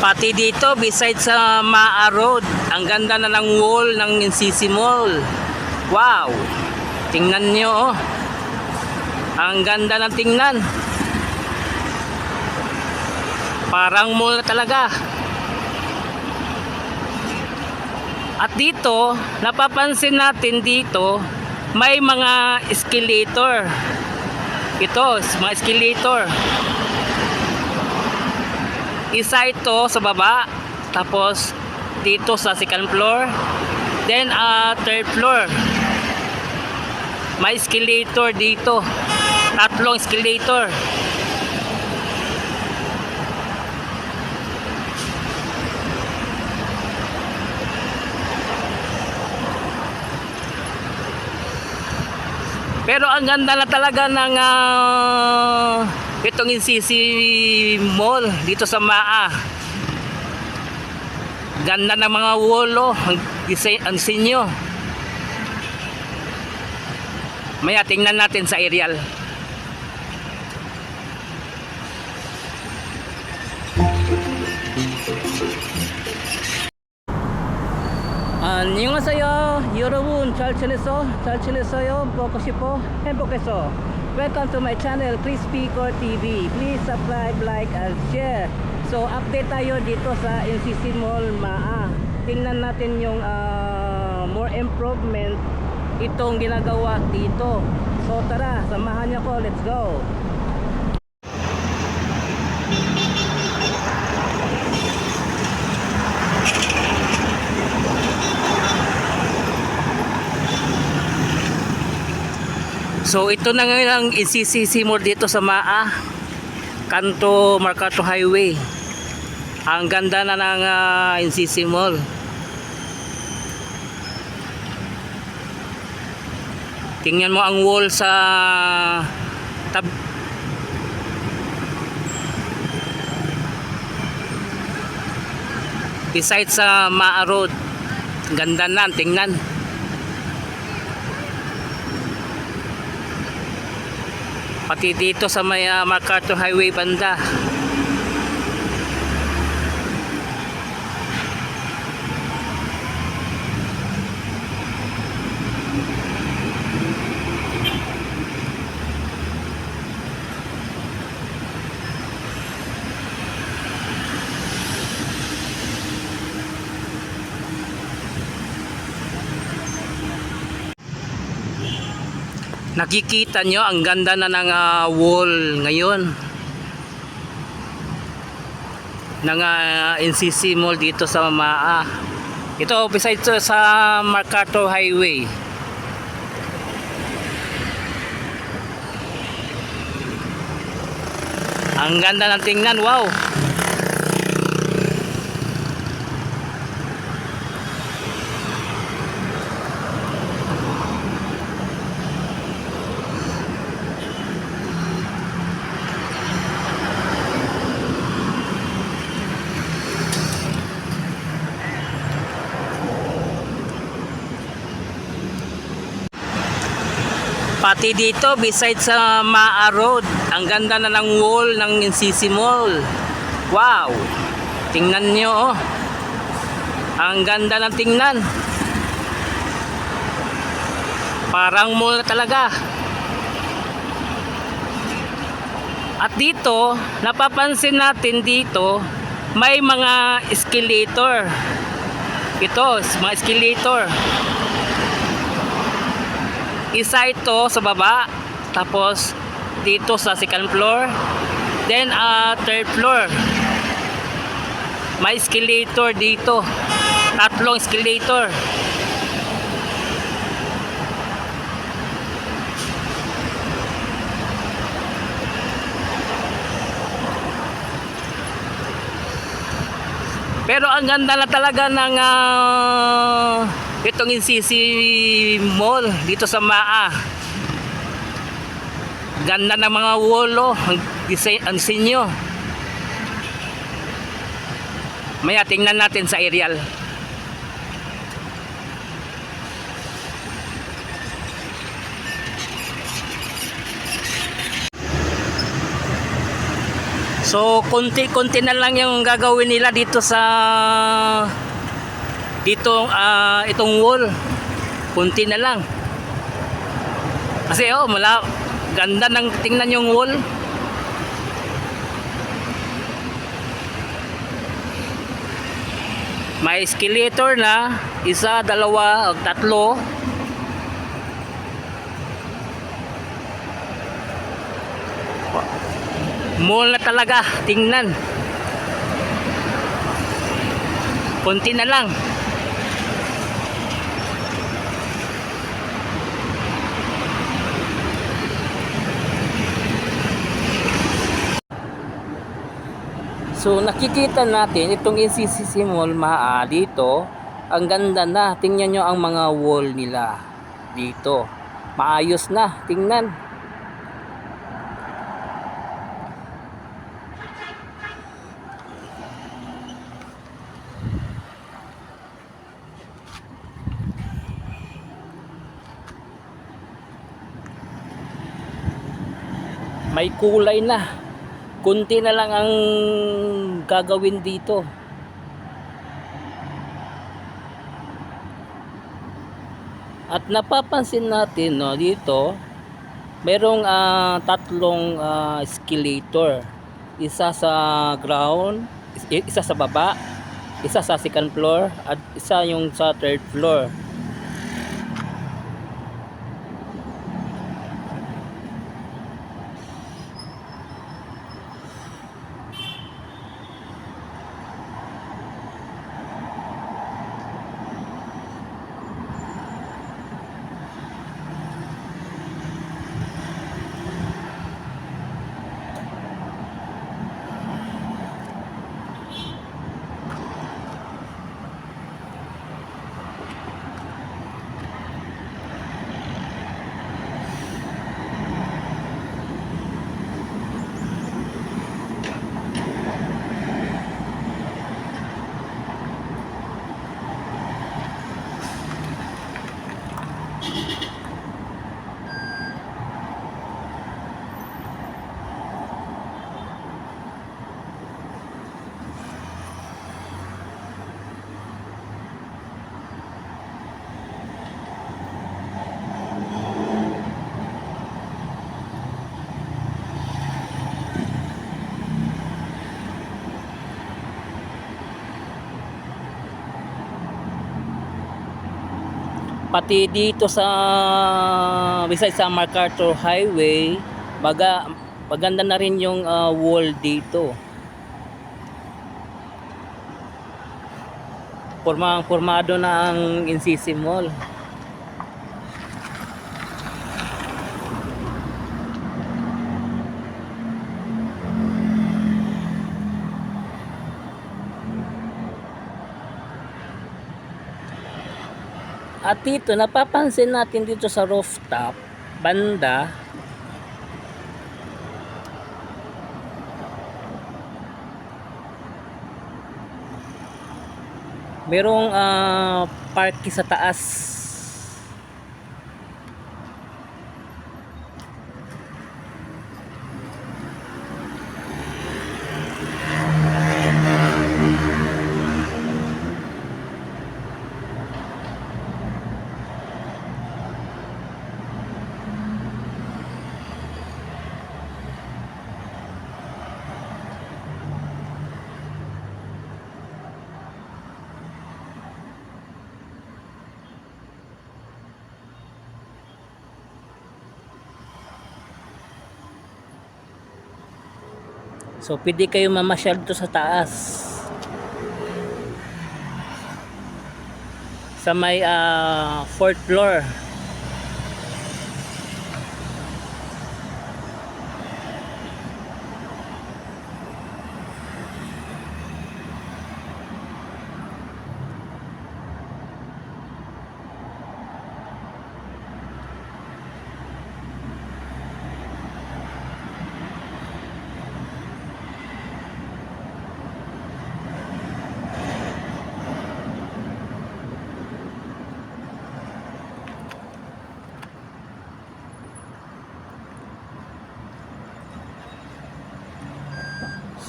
Pati dito, besides sa Maa Road, ang ganda na ng wall ng NCC Mall. Wow! Tingnan nyo, oh. Ang ganda ng tingnan. Parang mall na talaga. At dito, napapansin natin dito, may mga escalator. Ito, mga escalator. Isa ito sa baba, tapos dito sa second floor, then uh, third floor. May escalator dito. Tatlong escalator. Pero ang ganda na talaga ng ah, itong NCC Mall dito sa Maa. Ganda ng mga wolo, ang design, ang sinyo. Maya tingnan natin sa aerial. 안녕하세요 여러분 잘 지냈어? 잘 지냈어요? 보고 싶어? 행복했어? Welcome to my channel Crispy Core TV Please subscribe, like, and share. So update tayo dito sa NCC Mall Maa. Tingnan natin yung ah, more improvement itong ginagawa dito. So tara, samahan niyo ko, let's go So ito na ngayon ang NCC Mall dito sa Maa Kanto Mercato Highway. Ang ganda na ng ah, NCC Mall Tingnan mo ang wall sa tab Besides sa Maa Road. Ganda na, tingnan pati dito sa may uh, MacArthur Highway banda Nakikita nyo ang ganda na ng ah, wall ngayon ng ah, NCC Mall dito sa Maa. Ito besides to sa Mercato Highway. Ang ganda ng tingnan, wow! Pati dito, besides sa Maa Road, ang ganda na ng wall ng NCC Mall. Wow! Tingnan nyo, oh. Ang ganda ng tingnan. Parang mall na talaga. At dito, napapansin natin dito, may mga escalator. Ito, mga escalator. Isa ito sa baba, tapos dito sa second floor, then uh, third floor. May escalator dito. Tatlong escalator. Pero ang ganda na talaga ng ah, itong NCC Mall dito sa Maa. Ganda ng mga wolo, ang design, ang sinyo. Maya tingnan natin sa aerial. So, konti-konti na lang yung gagawin nila dito sa dito ah, itong wall. Konti na lang. Kasi oh, mala ganda ng tingnan yung wall. May escalator na, isa, dalawa, o tatlo. Mall na talaga, tingnan. Kunti na lang. So nakikita natin itong NCCC Mall maa dito. Ang ganda na. Tingnan nyo ang mga wall nila dito. Maayos na. Tingnan. May kulay na. Kunti na lang ang gagawin dito. At napapansin natin no dito, merong ah, tatlong ah, escalator. Isa sa ground, is- isa sa baba, isa sa second floor at isa yung sa third floor. Pati dito sa besides sa MacArthur Highway baga maganda na rin yung ah, wall dito. Forma, formado na ang NCC Mall At dito, napapansin natin dito sa rooftop, banda, merong ah, parking sa taas. So, pwede kayo mamasyal dito sa taas. Sa may ah, fourth floor.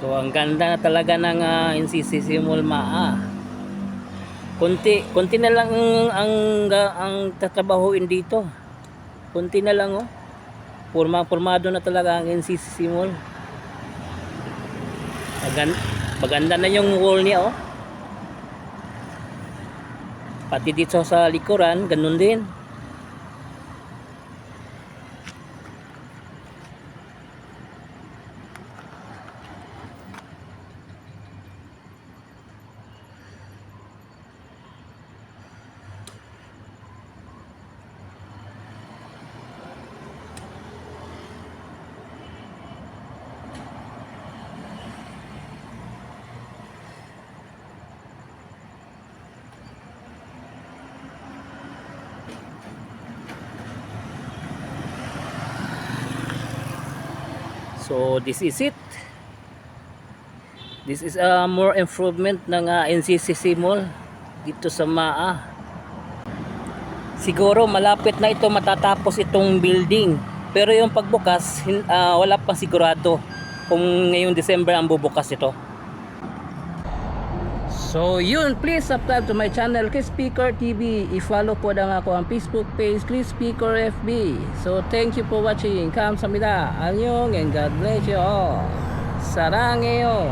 So ang ganda na talaga ng uh, NCCC Mall Maa. Kunti, kunti na lang ang ang, ang tatrabahuin dito. Kunti na lang oh. Forma, formado na talaga ang NCCC Mall. Magan, maganda na yung wall niya oh. Pati dito sa likuran, ganun din. So this is it. This is a more improvement ng uh, NCCC Mall dito sa MAA. Siguro malapit na ito matatapos itong building. Pero yung pagbukas, ah, wala pang sigurado kung ngayong December ang bubukas ito. So yun, please subscribe to my channel Chris Speaker TV. I-follow po na ako ang Facebook page Chris Speaker FB. So thank you for watching. Kamsahamnida. Annyeong and God bless you all. Sarangeo.